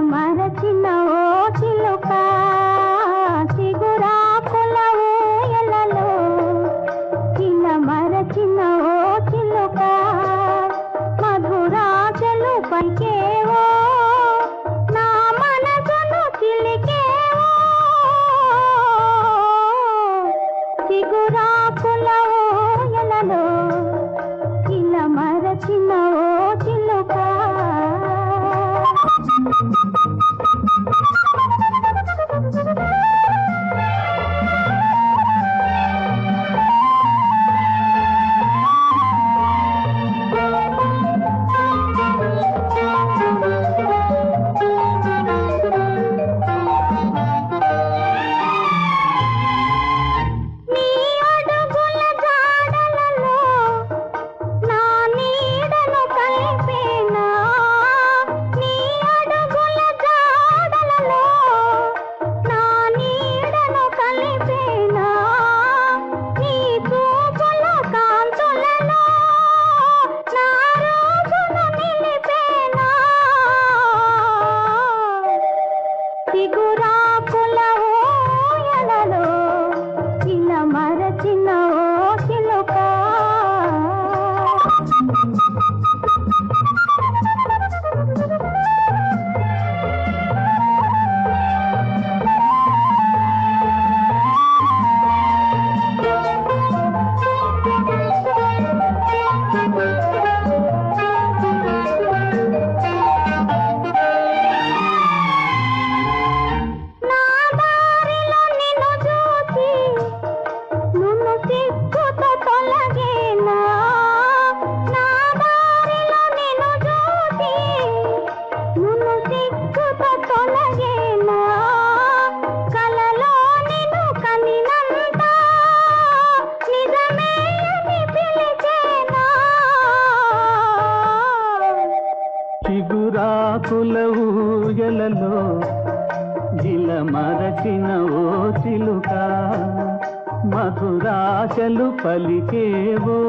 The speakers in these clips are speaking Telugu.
மன ಗೋರಾ చిగురాకుల ఊయలలో జిల మరచిన ఓ చిలుక. మధురాశలు పలికేవో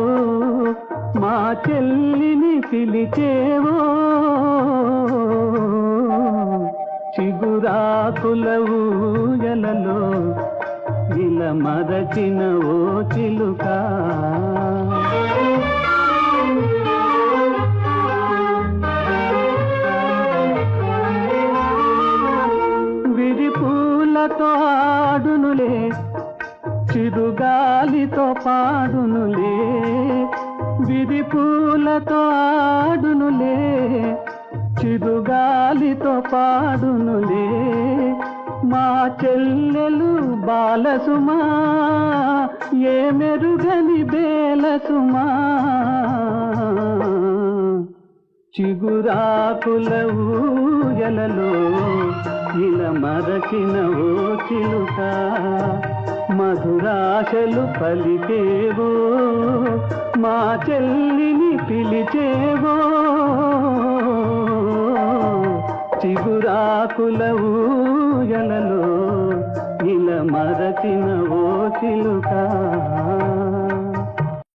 మా చెల్లిని పిలిచేవో. చిగురాకుల ఊయలలో ఇలా మరచిన ఓ చిలుకా. పాడునులే విధి పూలతో ఆడునులే చిరుగాలితో పాడునులే మా చెల్లెలు బాలసుమా ఏ మెరుగని బేలసుమా. చిగురాకుల ఊయలలో ఇలా మరచిన ఓ చిలుక మధురాశలు పలికేవో మా చెల్లిని పిలిచేవో. చిగురాకుల ఊయలలో ఇలా మరచిన ఓ చిలుకా.